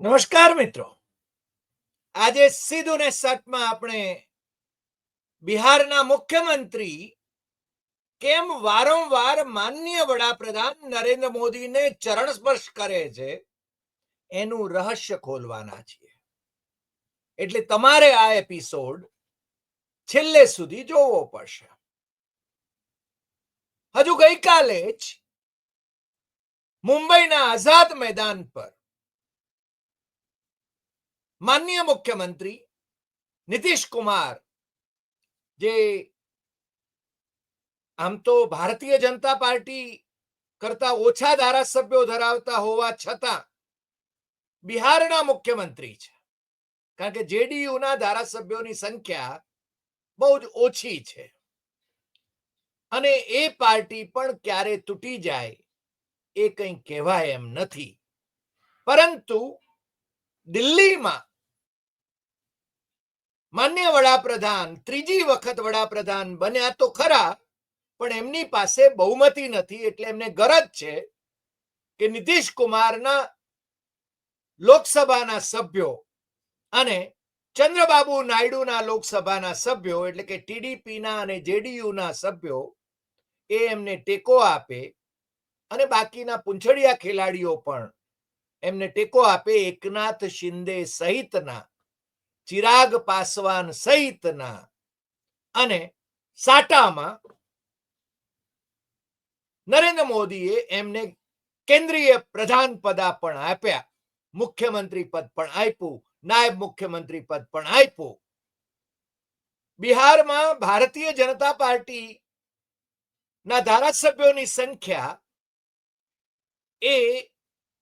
નમસ્કાર મિત્રો. આજે સીધું ને સટમાં આપણે બિહારના મુખ્યમંત્રી કેમ વારંવાર માન્ય વડાપ્રધાન નરેન્દ્ર મોદીને ચરણ સ્પર્શ કરે છે, એનું રહસ્ય ખોલવાના છીએ. એટલે તમારે આ એપિસોડ છેલ્લે સુધી જોવો પડશે. હજુ ગઈકાલે જ મુંબઈના આઝાદ મેદાન પર માનનીય મુખ્યમંત્રી નીતિશ કુમાર, જે આમ તો ભારતીય જનતા પાર્ટી કરતા ઓછા ધારાસભ્યો ધરાવતા હોવા છતાં બિહારના મુખ્યમંત્રી છે. કારણ કે જેડીયુના ધારાસભ્યોની સંખ્યા બહુ જ ઓછી છે. અને એ પાર્ટી પણ ક્યારે તૂટી જાય એ કંઈ કહેવાય એમ નથી. પરંતુ દિલ્હીમાં માન્ય વડાપ્રધાન, ત્રીજી વખત વડાપ્રધાન બન્યા તો ખરા, પણ એમની પાસે બહુમતી નથી એટલે એમને ગરજ છે કે નીતિશ કુમારના લોકસભાના સભ્યો અને ચંદ્રબાબુ નાયડુના લોકસભાના સભ્યો એટલે કે ટીડીપીના અને જેડીયુના સભ્યો એ એમને ટેકો આપે અને બાકીના પૂંછડિયા ખેલાડીઓ પણ એમને ટેકો આપે એકનાથ શિંદે સહિતના. ચિરાગ પાસવાન સહિતના અને સાટામાં નરેન્દ્ર મોદીએ એમને કેન્દ્રીય પ્રધાન પદા પણ આપ્યા. મુખ્યમંત્રી પદ પણ આપ્યું, નાયબ મુખ્યમંત્રી પદ પણ આપ્યું. બિહારમાં ભારતીય જનતા પાર્ટી ના ધારાસભ્યોની સંખ્યા એ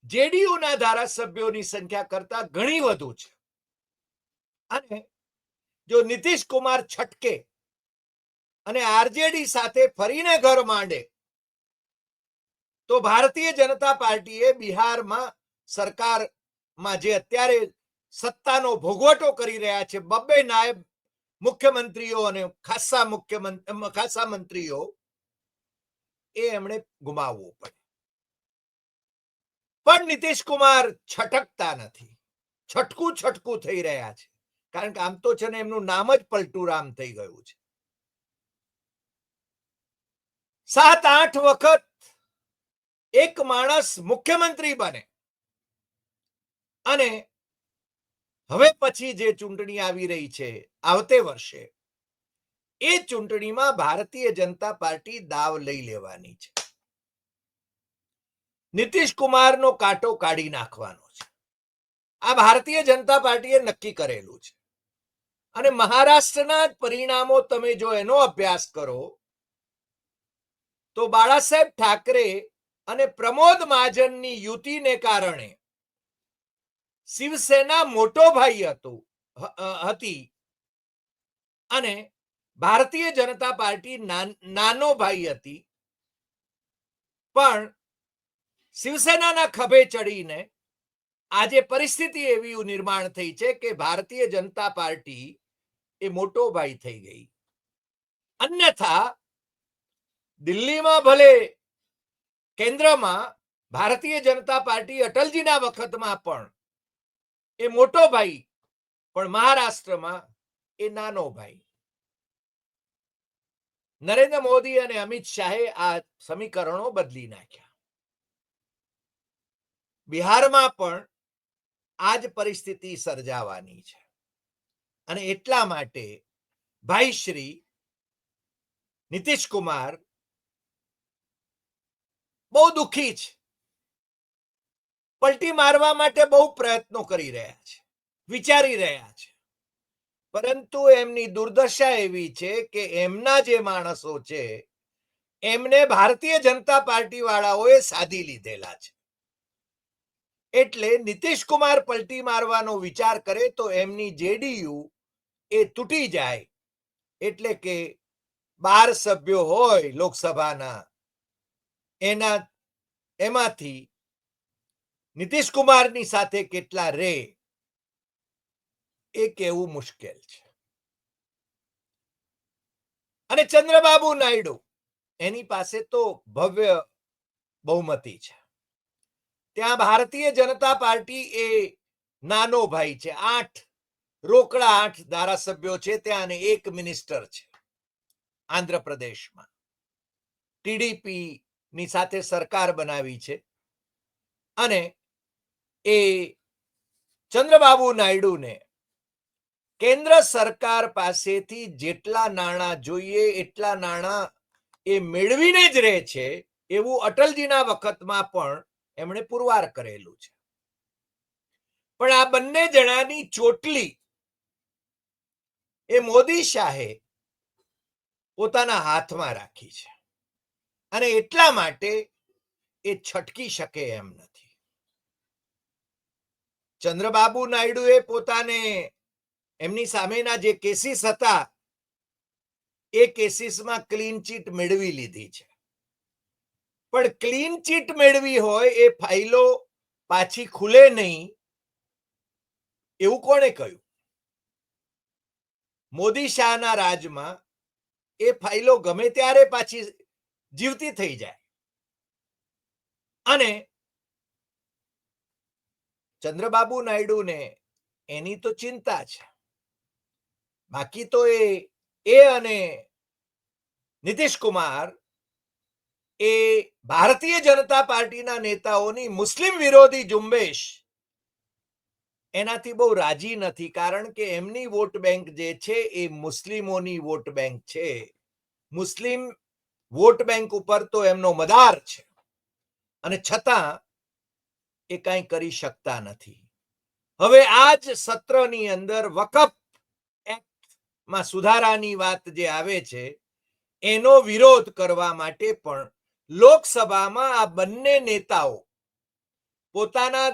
જેડીયુના ધારાસભ્યોની સંખ્યા કરતા ઘણી વધુ છે. અને જો નીતિશ કુમાર છટકે અને આરજેડી સાથે ફરીને ઘર માંડે, તો ભારતીય જનતા પાર્ટીએ બિહારમાં સરકારમાં જે અત્યારે સત્તાનો ભોગવટો કરી રહ્યા છે, બબ્બે નાયબ મુખ્યમંત્રીઓ અને ખાસા મુખ્યમંત્રી ખાસા મંત્રીઓ, એ એમણે ગુમાવવું પડે. પણ નીતિશ કુમાર છટકતા નથી. છટકું છટકું થઈ રહ્યા છે. કારણ કે આમ તો છે ને એમનું નામ જ પલટુરામ થઈ ગયું છે. સાત, આઠ વખત એક માણસ મુખ્યમંત્રી બને. અને હવે પછી જે ચૂંટણી આવી રહી છે, આવતે વર્ષે, એ ચૂંટણીમાં ભારતીય જનતા પાર્ટી દાવ લઈ લેવાની છે. નીતિશ કુમારનો કાંટો કાઢી નાખવાનો છે. આ ભારતીય જનતા પાર્ટીએ નક્કી કરેલું છે. અને મહારાષ્ટ્રના પરિણામો તમે જો એનો અભ્યાસ કરો, તો બાળા ઠાકરે અને પ્રમોદ મહાજનની યુતિને કારણે શિવસેના મોટો ભાઈ હતો હતી અને ભારતીય જનતા પાર્ટી નાનો ભાઈ હતી. પણ શિવસેનાના ખભે ચડીને આજે પરિસ્થિતિ એવી નિર્માણ થઈ છે કે ભારતીય જનતા પાર્ટી એ મોટો ભાઈ થઈ ગઈ. અન્યથા, દિલ્હીમાં ભલે કેન્દ્રમાં ભારતીય જનતા પાર્ટી અટલજીના વખતમાં પણ એ મોટો ભાઈ, પણ મહારાષ્ટ્રમાં એ નાનો ભાઈ. નરેન્દ્ર મોદી અને અમિત શાહે આ સમીકરણો બદલી નાખ્યા. બિહારમાં પણ આ જ પરિસ્થિતિ સર્જાવાની છે. અને એટલા માટે ભાઈ શ્રી નીતિશ બહુ દુઃખી છે. પલટી મારવા માટે બહુ પ્રયત્નો કરી રહ્યા છે, વિચારી રહ્યા છે. પરંતુ એમની દુર્દશા એવી છે કે એમના જે માણસો છે, એમને ભારતીય જનતા પાર્ટી વાળાઓએ સાધી લીધેલા છે. એટલે નીતિશ કુમાર પલટી મારવાનો વિચાર કરે તો એમની જેડીયુ એ તૂટી જાય એટલે કે બાર સભ્યો હોય લોકસભાના, એના, એમાંથી નીતિશ સાથે કેટલા રે એ કહેવું મુશ્કેલ છે. અને ચંદ્રબાબુ નાયડુ, એની પાસે તો ભવ્ય બહુમતી છે. ત્યાં ભારતીય જનતા પાર્ટી એ નાનો ભાઈ છે, આઠ રોકડા આઠ ધારાસભ્યો છે, ત્યાં અને એક મિનિસ્ટર છે, આંધ્રપ્રદેશમાં. ટીડીપી ની સાથે સરકાર બનાવી છે અને એ ચંદ્રબાબુ નાયડુને કેન્દ્ર સરકાર પાસેથી જેટલા નાણાં જોઈએ, એટલા નાણાં એ મેળવીને જ રહે છે, એવું અટલજીના વખતમાં પણ એમણે પુરવાર કરેલું છે. પણ આ બંને જણાની ચોટલી એ મોદી શાહે પોતાના હાથમાં રાખી છે. અને એટલા માટે એ છટકી શકે એમ નથી. ચંદ્રબાબુ નાયડુએ પોતાને એમની સામેના જે કેસીસ હતા, એ કેસીસમાં ક્લીન ચીટ મેળવી લીધી છે. પણ ક્લીન ચીટ મેળવી હોય એ ફાઇલો પાછી ખુલે નહીં, એવું કોણે કહ્યું? મોદી શાહના રાજમાં એ ફાઇલો ગમે ત્યારે પાછી જીવતી થઈ જાય. અને ચંદ્રબાબુ નાયડુને એની તો ચિંતા છે. બાકી તો એ એ અને નીતિશ કુમાર એ ભારતીય જનતા પાર્ટીના નેતાઓની મુસ્લિમ વિરોધી ઝુંબેશ એનાથી બહુ રાજી નથી, કારણ કે એમની વોટ બેંક જે છે એ મુસ્લિમોની વોટ બેંક છે. મુસ્લિમ વોટ બેંક ઉપર તો એમનો મદાર છે. અને છતાં એ કાંઈ કરી શકતા નથી. હવે આ જ સત્રની અંદર વકફ એક્ટમાં સુધારાની વાત જે આવે છે, એનો વિરોધ કરવા માટે પણ લોકસભામાં આ બંને નેતાઓ પોતાના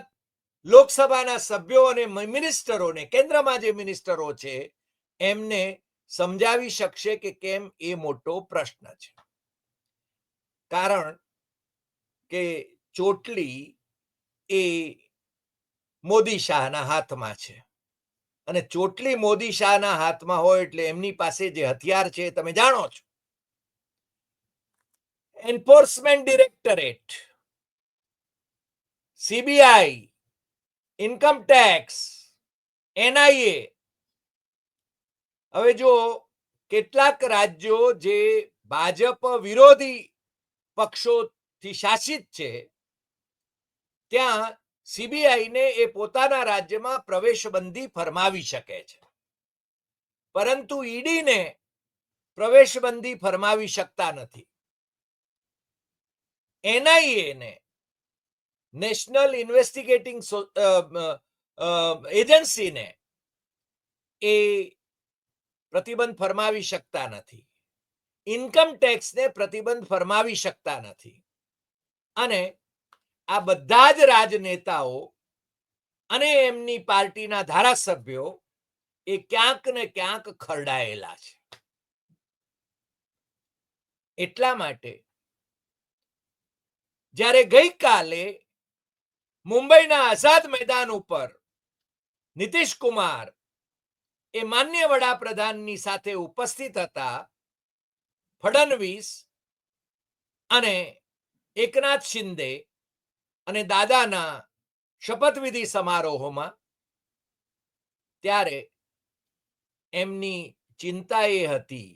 લોકસભાના સભ્યો અને મિનિસ્ટરોને કેન્દ્રમાં જે મિનિસ્ટરો છે, એમને સમજાવી શકશે કે કેમ એ મોટો પ્રશ્ન છે. કારણ કે ચોટલી એ મોદી શાહના હાથમાં છે. અને ચોટલી મોદી શાહના હાથમાં હોય એટલે એમની પાસે જે હથિયાર છે, તમે જાણો છો. Enforcement directorate, CBI income tax NIA હવે જો કેટલાક રાજ્યો જે ભાજપ વિરોધી પક્ષોથી શાસિત છે, ત્યાં સીબીઆઈને એ પોતાના રાજ્યમાં પ્રવેશબંધી ફરમાવી શકે છે. પરંતુ ઈડીને પ્રવેશબંધી ફરમાવી શકતા નથી. એનઆઈએ ને નેશનલ ઇન્વેસ્ટિગેટિંગ એજન્સીને એ પ્રતિબંધ ફરમાવી શકતા નથી. ઇન્કમ ટેક્સને પ્રતિબંધ ફરમાવી શકતા નથી. અને આ બધા જ રાજનેતાઓ અને એમની પાર્ટીના ધારાસભ્યો એ ક્યાંક ને ક્યાંક ખરડાયેલા છે. એટલા માટે જ્યારે ગઈકાલે મુંબઈના આઝાદ મેદાન ઉપર નીતિશ કુમાર એ માન્ય વડાપ્રધાનની સાથે ઉપસ્થિત હતા ફડણવીસ અને એકનાથ શિંદે અને દાદાના શપથવિધિ સમારોહમાં. ત્યારે એમની ચિંતા એ હતી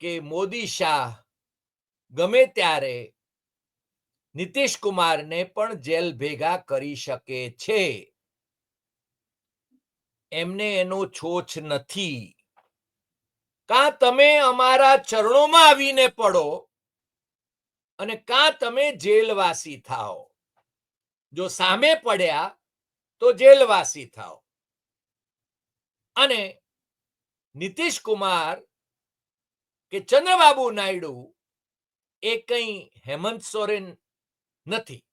કે મોદી શાહ ગમે ત્યારે નીતિશ કુમારને પણ જેલ ભેગા કરી શકે છે. એમને એનો છોછ નથી. કાં તમે અમારા ચરણોમાં આવીને પડો અને કા તમે જેલવાસી થાઓ? જો સામે પડ્યા તો જેલવાસી થાઓ. અને નીતિશ કુમાર કે ચંદ્રબાબુ નાયડુ એ કંઈ હેમંત સોરેન નથી.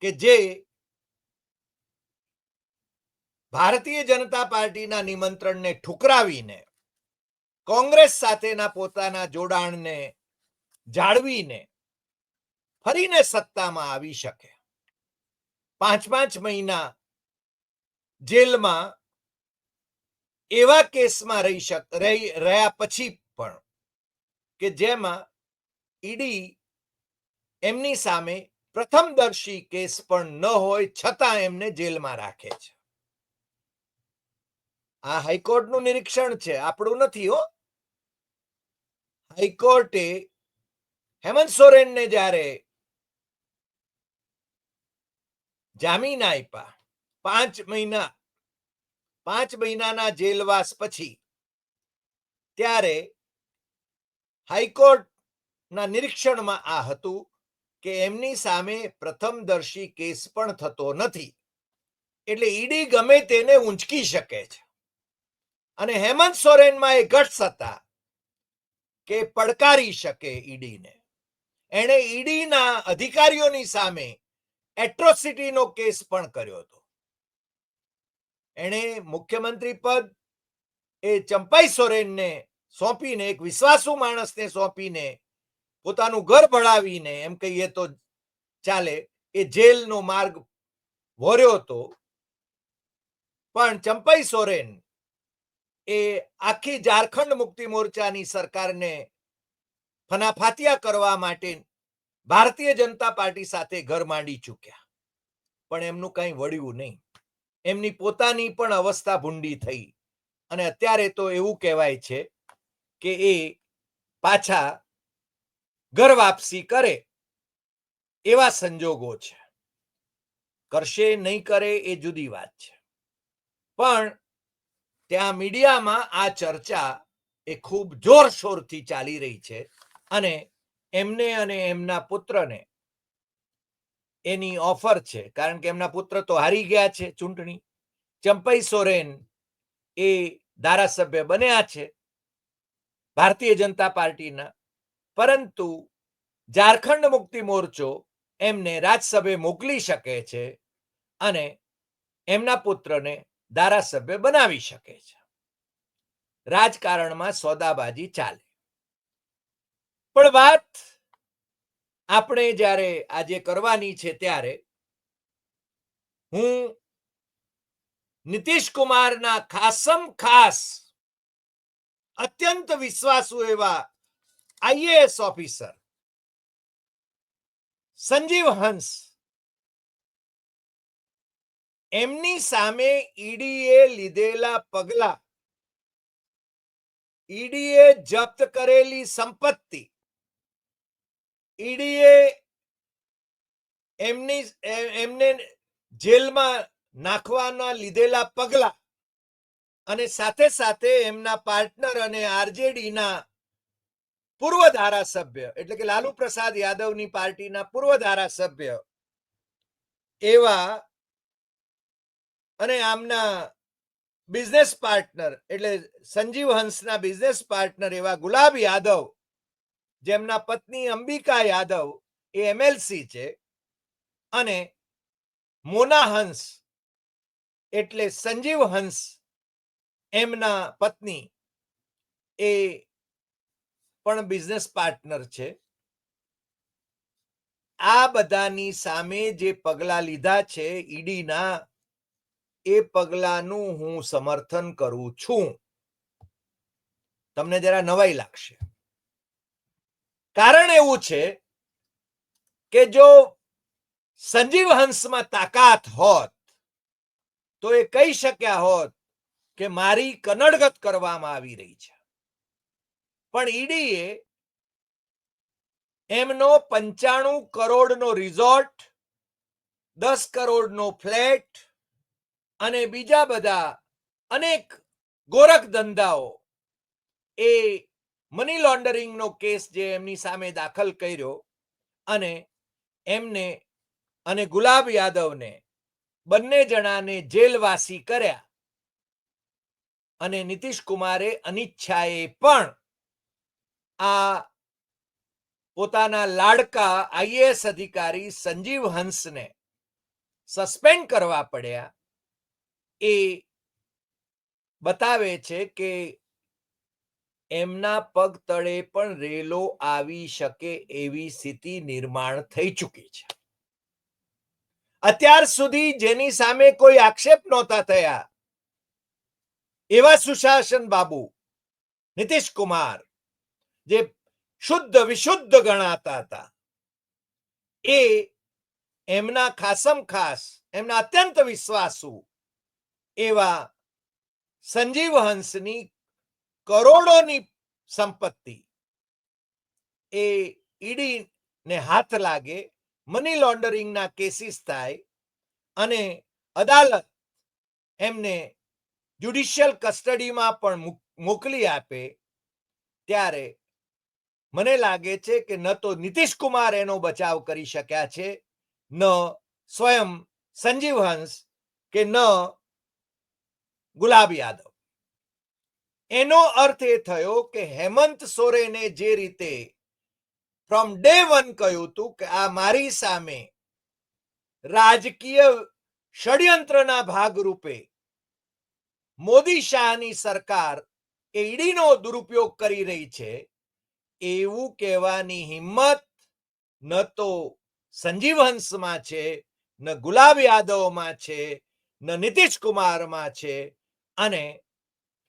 કે જે ભારતીય જનતા પાર્ટીના નિમંત્રણને ઠુકરાવીને, કોંગ્રેસ સાથેના પોતાના જોડાણને જાળવીને ફરીને સત્તામાં આવી શકે. પાંચ પાંચ મહિના જેલમાં એવા કેસમાં રહી શક, રહી, રહ્યા પછી પણ કે જેમાં ઈડી એમની સામે પ્રથમદર્શી કેસ પણ ન હોય છતાં એમને જેલમાં રાખે છે. આ હાઈકોર્ટનું નિરીક્ષણ છે, આપણું નથી હો. હાઈકોર્ટે હેમંત સોરેનને જ્યારે જામીન આપ્યા, પાંચ મહિના, પાંચ મહિનાના જેલવાસ પછી, ત્યારે હાઈકોર્ટના નિરીક્ષણમાં આ હતું કે એમની સામે પ્રથમદર્શી કેસ પણ થતો નથી. એટલે ઈડી ગમે તેને ઊંચકી શકે છે. અને હેમંત સોરેનમાં એ ગટ્સ હતા કે પડકારી શકે ઈડીને. એણે ઈડીના અધિકારીઓની સામે એટ્રોસિટીનો કેસ પણ કર્યો હતો. એણે મુખ્યમંત્રી પદ એ ચંપાઈ સોરેનને સોંપીને, એક વિશ્વાસુ માણસને સોંપીને પોતાનું ઘર ભળાવીને એમ કહીએ તો ચાલે, એ જેલનો માર્ગ વોર્યો હતો. પણ ચંપાઈ સોરેન એ આખી ઝારખંડ મુક્તિ મોરચાની સરકારને ફનાફાતિયા કરવા માટે ભારતીય જનતા પાર્ટી સાથે ઘર માંડી ચૂક્યા. પણ એમનું કંઈ વળ્યું નહીં. એમની પોતાની પણ અવસ્થા ભૂંડી થઈ. અને અત્યારે તો એવું કહેવાય છે કે એ પાછા ઘર વાપસી કરે, એવા સંજોગો છે. કરશે નહીં કરે એ જુદી વાત છે. પણ ત્યાં મીડિયામાં આ ચર્ચા એ ખૂબ જોરશોરથી ચાલી રહી છે અને એમને અને એમના પુત્રને એની ઓફર છે. કારણ કે એમના પુત્ર તો હારી ગયા છે ચૂંટણી. ચંપઈ સોરેન એ ધારાસભ્ય બન્યા છે. ભારતીય જનતા પાર્ટીના પરંતુ ઝારખંડ મુક્તિ મોરચો એમને રાજ્યસભે મોકલી શકે છે અને એમના પુત્રને ધારાસભ્ય બનાવી શકે છે. રાજકારણમાં સોદાબાજી ચાલે. પણ વાત આપણે જ્યારે આજે કરવાની છે ત્યારે હું નીતિશ કુમારના ખાસમ ખાસ અત્યંત વિશ્વાસુ એવા આઈએએસ ઓફિસર સંજીવ હંસ એમની સામે ઈડીએ લીધેલા પગલા ઈડીએ જપ્ત કરેલી સંપત્તિ ઈડીએ એમની એમને જેલમાં નાખવાના લીધેલા પગલા અને સાથે સાથે એમના પાર્ટનર અને આરજેડીના પૂર્વ ધારાસભ્ય એટલે કે લાલુ પ્રસાદ યાદવની પાર્ટીના પૂર્વ ધારાસભ્ય એવા અને આમના બિઝનેસ પાર્ટનર એટલે સંજીવ હંસના બિઝનેસ પાર્ટનર એવા ગુલાબ યાદવ, જેમના પત્ની અંબિકા યાદવ એ એમએલસી છે અને મોના હંસ એટલે સંજીવ હંસ એમના પત્ની એ પણ બિઝનેસ પાર્ટનર છે. આ બધાની સામે જે પગલા લીધા છે, ઈડીના, એ પગલાનું હું સમર્થન કરું છું. તમને જરા નવાઈ લાગશે. કારણ એવું છે કે જો સંજીવ હંસમાં તાકાત હોત, તો એ કહી શક્યા હોત કે મારી કનડગત કરવામાં આવી રહી છે. પણ ઈડીએ એમનો પંચાણું કરોડનો રિઝોર્ટ, દસ કરોડનો ફ્લેટ અને બીજા બધા અનેક ગોરખ ધંધાઓ એ મની લોન્ડરિંગનો કેસ જે એમની સામે દાખલ કર્યો અને એમને અને ગુલાબ યાદવને બંને જણાને જેલવાસી કર્યા. અને નીતિશ કુમારે અનિચ્છાએ પણ આ પોતાના લાડકા આઈએએસ અધિકારી સંજીવ હંસને સસ્પેન્ડ કરવા પડ્યા એ બતાવે છે કે એમના પગ તળે પણ રેલો આવી શકે એવી સ્થિતિ નિર્માણ થઈ ચૂકી છે. અત્યાર સુધી જેની સામે કોઈ આક્ષેપ નહોતા થયા એવા સુશાસન બાબુ નીતિશ કુમાર જે શુદ્ધ વિશુદ્ધ ગણાતા હતા, એ એમના ખાસમ ખાસ, એમના અત્યંત વિશ્વાસુ એવા સંજીવ હંસની કરોડોની સંપત્તિ, એ ઈડી ને હાથ લાગે, મની લોન્ડરિંગના કેસીસ થાય અને અદાલત એમને જ્યુડિશિયલ કસ્ટડીમાં પણ મોક- મોકલી આપે, ત્યારે મને લાગે છે કે ન તો નીતિશ કુમાર એનો બચાવ કરી શક્યા છે, ન સ્વયં સંજીવ હંસ કે ન ગુલાબ યાદવ. એનો અર્થ એ થયો કે હેમંત સોરેને જે રીતે ફ્રોમ ડે વન કહ્યું હતું કે આ મારી સામે રાજકીય ષડયંત્રના ભાગરૂપે મોદી શાહની સરકાર એ ઈડીનો દુરુપયોગ કરી રહી છે એવું કહેવાની હિંમત ન તો સંજીવ હંસમાં છે, ન ગુલાબ યાદવમાં છે, ન નીતિશ કુમારમાં છે અને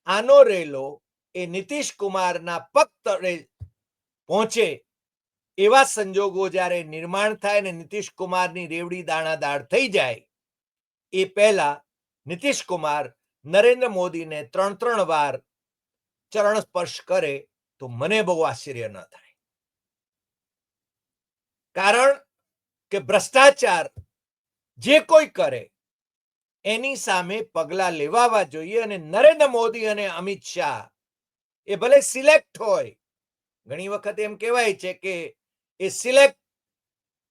આનો રેલો એ નીતિશ કુમારના પગ તળે પહોંચે એવા સંજોગો જ્યારે નિર્માણ થાય ને નીતિશ કુમારની રેવડી દાણાદાર થઈ જાય, એ પહેલા નીતિશ કુમાર નરેન્દ્ર મોદીને ત્રણ ત્રણ વાર ચરણ સ્પર્શ કરે તો મને બહુ આશ્ચર્ય ન થાય. કારણ કે ભ્રષ્ટાચાર જે કોઈ કરે, એની સામે પગલા લેવાવા જોઈએ અને નરેન્દ્ર મોદી અને અમિત શાહ એ ભલે સિલેક્ટ હોય, ઘણી વખત એમ કહેવાય છે કે એ સિલેક્ટ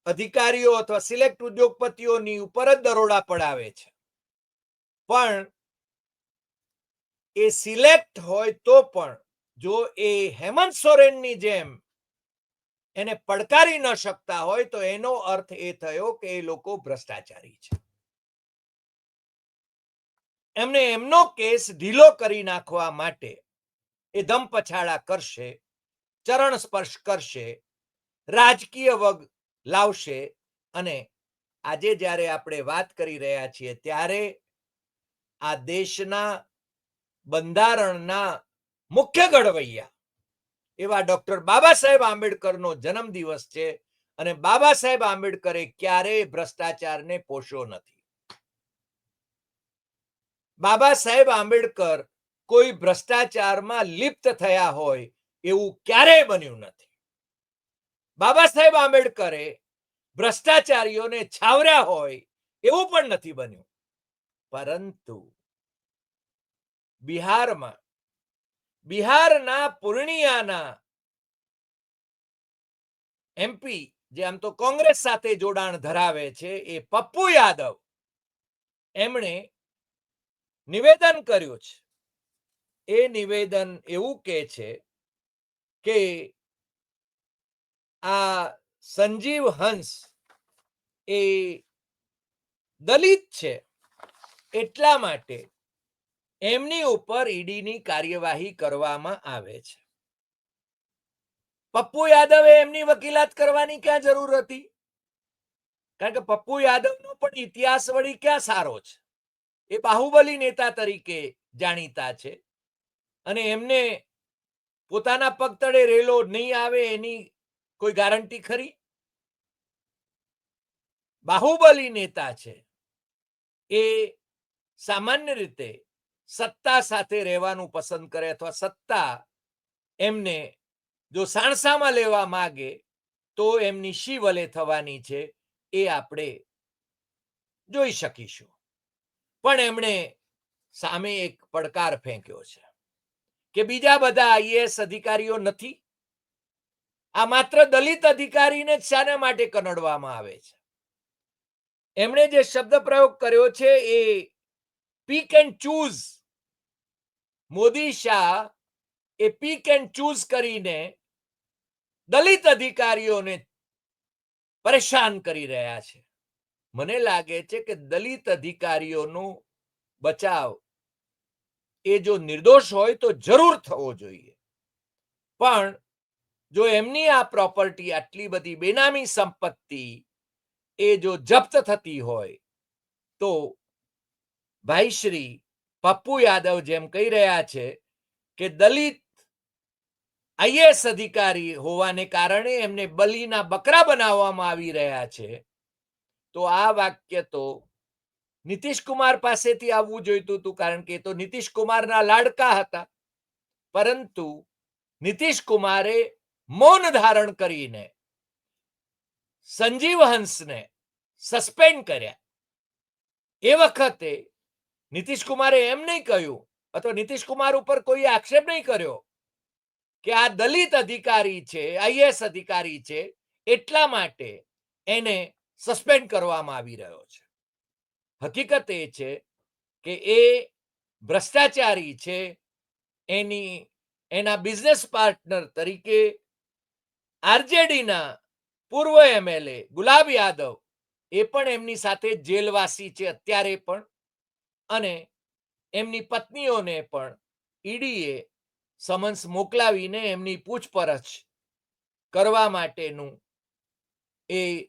અધિકારીઓ અથવા સિલેક્ટ ઉદ્યોગપતિઓની ઉપર જ દરોડા પડાવે છે. પણ એ સિલેક્ટ હોય તો પણ જો એ હેમંત સોરેનની જેમ એને પડકારી ન શકતા હોય, તો એનો અર્થ એ થયો કે એ લોકો ભ્રષ્ટાચારી છે. એમને એમનો કેસ ઢીલો કરી નાખવા માટે એ ધમપછાડા કરશે, ચરણ સ્પર્શ કરશે, રાજકીય વગ લાવશે અને આજે જ્યારે આપણે વાત કરી રહ્યા છીએ ત્યારે આ દેશના બંધારણના મુખ્ય ઘડવૈયા. એવા ડોક્ટર બાબા સાહેબ આંબેડકરનો જન્મદિવસ છે અને બાબા સાહેબ આંબેડકરે ક્યારેય ભ્રષ્ટાચારને પોષ્યો નથી. બાબા સાહેબ આંબેડકર કોઈ ભ્રષ્ટાચારમાં લિપ્ત થયા હોય એવું ક્યારેય બન્યું નથી. બાબા સાહેબ આંબેડકરે ભ્રષ્ટાચારીઓને છાવર્યા હોય એવું પણ નથી બન્યું. પરંતુ બિહારમાં બિહારના પૂર્ણિયાના એમપી જે આમ તો કોંગ્રેસ સાથે જોડાણ ધરાવે છે, એ પપ્પુ યાદવ એમણે નિવેદન કર્યું છે. એ નિવેદન એવું કે છે કે આ સંજીવ હંસ એ દલિત છે એટલા માટે એમની ઉપર ઈડીની કાર્યવાહી કરવામાં આવે છે. પપ્પુ યાદવે એમની વકીલાત કરવાની ક્યાં જરૂર હતી? કારણ કે પપ્પુ યાદવનો પણ ઇતિહાસ વળી ક્યાં સારો છે? એ બાહુબલી નેતા તરીકે જાણીતા છે અને એમને પોતાના પગ તળે રેલો નહીં આવે એની કોઈ ગારંટી ખરી? બાહુબલી નેતા છે એ સામાન્ય રીતે સત્તા સાથે રહેવાનું પસંદ કરે અથવા સત્તા એમને જો સાણસામાં લેવા માગે, તો એમની શી વલે થવાની છે એ આપણે જોઈ શકીશું. પણ એમણે સામે એક પડકાર ફેંક્યો છે કે બીજા બધા આઈએએસ અધિકારીઓ નથી. આ માત્ર દલિત અધિકારીને જ શાના માટે કનડવામાં આવે છે. એમણે જે શબ્દ પ્રયોગ કર્યો છે એ pick and choose Modi Shah A pick and choose કરીને દલિત અધિકારીઓને પરેશાન કરી રહ્યા છે. મને લાગે છે કે દલિત અધિકારીઓનો બચાવ એ જો નિર્દોષ હોય તો જરૂર થવો જોઈએ. પણ જો એમની આ પ્રોપર્ટી આટલી બધી બેનામી સંપત્તિ એ જો જપ્ત થતી હોય તો ભાઈ શ્રી પપ્પુ યાદવ જેમ કહી રહ્યા છે કે દલિત આઈએસ અધિકારી હોવાને કારણે એમને બલીના બકરા બનાવવામાં આવી રહ્યા છે. તો આ વાક્ય તો નીતિશ પાસેથી આવવું જોઈતું હતું કારણ કે તો નીતિશ કુમારના લાડકા હતા. પરંતુ નીતિશ કુમારે મૌન ધારણ કરીને સંજીવ હંસને સસ્પેન્ડ કર્યા. એ વખતે નીતિશ કુમારે એમ નહીં કહ્યું, અથવા નીતિશ કુમાર ઉપર કોઈ આક્ષેપ નહીં કર્યો કે આ દલિત અધિકારી છે આઈએસ અધિકારી છે, એટલા માટે એને સસ્પેન્ડ કરવામાં આવી રહ્યો છે. હકીકત એ છે કે એ ભ્રષ્ટાચારી છે, એની, એના બિઝનેસ પાર્ટનર તરીકે આરજેડીના પૂર્વ એમએલએ ગુલાબ યાદવ એ પણ એમની સાથે જેલવાસી છે અત્યારે પણ. અને એમની પત્નીઓને પણ ઈડીએ સમન્સ મોકલાવીને એમની પૂછપરછ કરવા માટેનું એ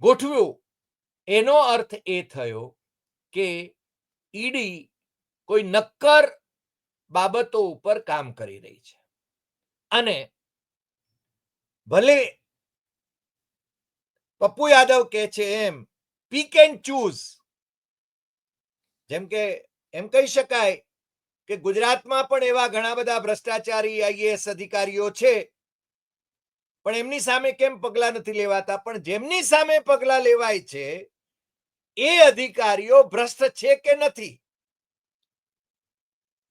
ગોઠવ્યું. એનો અર્થ એ થયો કે ઈડી કોઈ નક્કર બાબતો ઉપર કામ કરી રહી છે. અને ભલે પપ્પુ યાદવ કે છે એમ, પીક એન્ડ ચૂઝ. જેમ કે એમ કહી શકાય કે ગુજરાતમાં પણ એવા ઘણા બધા ભ્રષ્ટાચારી આઈએએસ અધિકારીઓ છે. પણ એમની સામે કેમ પગલા નથી લેવાતા? પણ જેમની સામે પગલા લેવાય છે, એ અધિકારીઓ ભ્રષ્ટ છે કે નથી?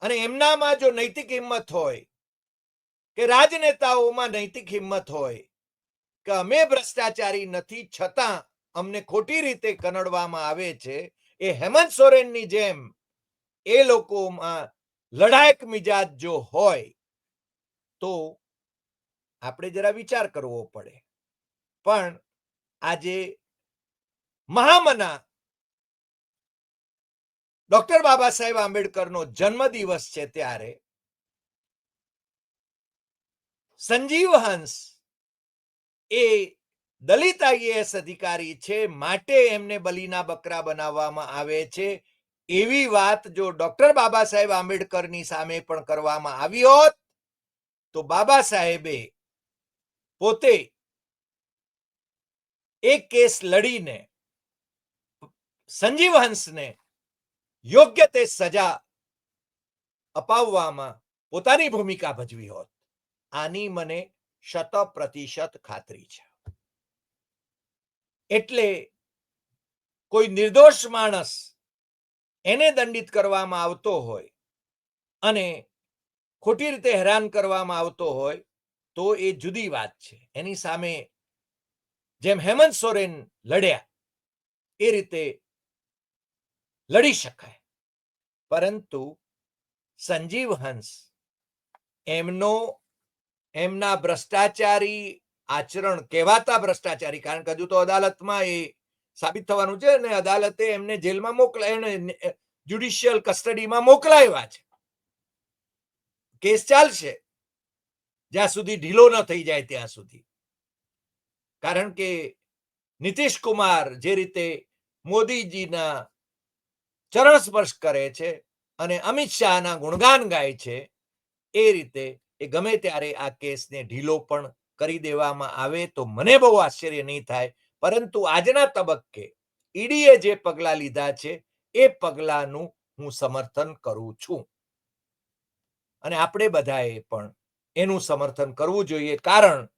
અને એમનામાં જો નૈતિક હિંમત હોય, કે રાજનેતાઓમાં નૈતિક હિંમત હોય, કે અમે ભ્રષ્ટાચારી નથી છતાં અમને ખોટી રીતે કનડવામાં આવે છે એ હેમંત સોરેનની જેમ એ લોકોમાં લડાયક મિજાજ જો હોય, તો આપણે જરા વિચાર કરવો પડે. પણ આજે મહામના ડોક્ટર બાબા સાહેબ આંબેડકરનો જન્મદિવસ છે ત્યારે સંજીવ હંસ એ દલિત આઈએએસ અધિકારી છે, માટે એમને બલીના બકરા બનાવવામાં આવે છે. એવી વાત જો ડોક્ટર બાબા સાહેબ આંબેડકરની સામે પણ કરવામાં આવી હોત, તો બાબા સાહેબે પોતે એક કેસ લડીને, સંજીવ હંસને યોગ્ય તે સજા અપાવવામાં પોતાની ભૂમિકા ભજવી હોત. આની મને શત પ્રતિશત ખાતરી છે. એટલે કોઈ નિર્દોષ માણસ એને દંડિત કરવામાં આવતો હોય અને ખોટી રીતે હેરાન કરવામાં આવતો હોય તો એ જુદી વાત છે. એની સામે જેમ હેમંત સોરેન લડ્યા, એ રીતે લડી શકાય. પરંતુ સંજીવ હંસ એમનો, એમના ભ્રષ્ટાચારી આચરણ કહેવાતા ભ્રષ્ટાચારી. કારણ કે હજુ તો અદાલતમાં એ સાબિત થવાનું છે અને અદાલતે એમને જેલમાં મોકલાય જ્યુડિશિયલ કસ્ટડીમાં મોકલાવ્યા છે. કેસ ચાલશે. જ્યાં સુધી ઢીલો ન થઈ જાય ત્યાં સુધી. કારણ કે નીતિશ કુમાર જે રીતે મોદીજીના ચરણ સ્પર્શ કરે છે અને અમિત શાહના ગુણગાન ગાય છે, એ રીતે એ ગમે ત્યારે આ કેસને ઢીલો પણ કરી દેવામાં આવે તો મને બહુ આશ્ચર્ય નહીં થાય. પરંતુ આજના તબક્કે ઈડીએ જે પગલા લીધા છે, એ પગલાનું હું સમર્થન કરું છું. અને આપણે બધાએ પણ એનું સમર્થન કરવું જોઈએ, કારણ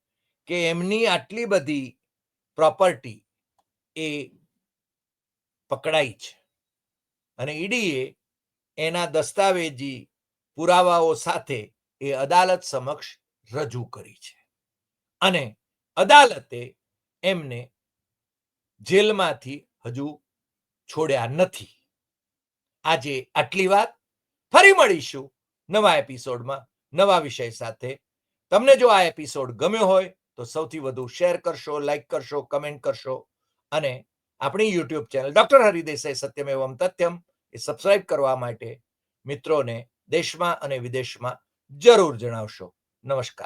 કે એમની આટલી બધી પ્રોપર્ટી એ પકડાઈ છે. અને ઈડીએ એના દસ્તાવેજી પુરાવાઓ સાથે એ અદાલત સમક્ષ રજૂ કરી છે. અને અદાલતે એમને જેલમાંથી હજુ છોડ્યા નથી. આજે આટલી વાત. ફરી મળીશું નવા એપિસોડમાં નવા વિષય સાથે. તમને જો આ એપિસોડ ગમ્યો હોય તો સૌથી વધુ શેર કરશો, લાઈક કરશો, કમેન્ટ કરશો અને આપણી યુટ્યુબ ચેનલ ડોક્ટર હરિદેસાઈ સત્યમ એવમ તથ્યમ એ સબસ્ક્રાઇબ કરવા માટે મિત્રોને દેશમાં અને વિદેશમાં જરૂર જણાવશો. નમસ્કાર.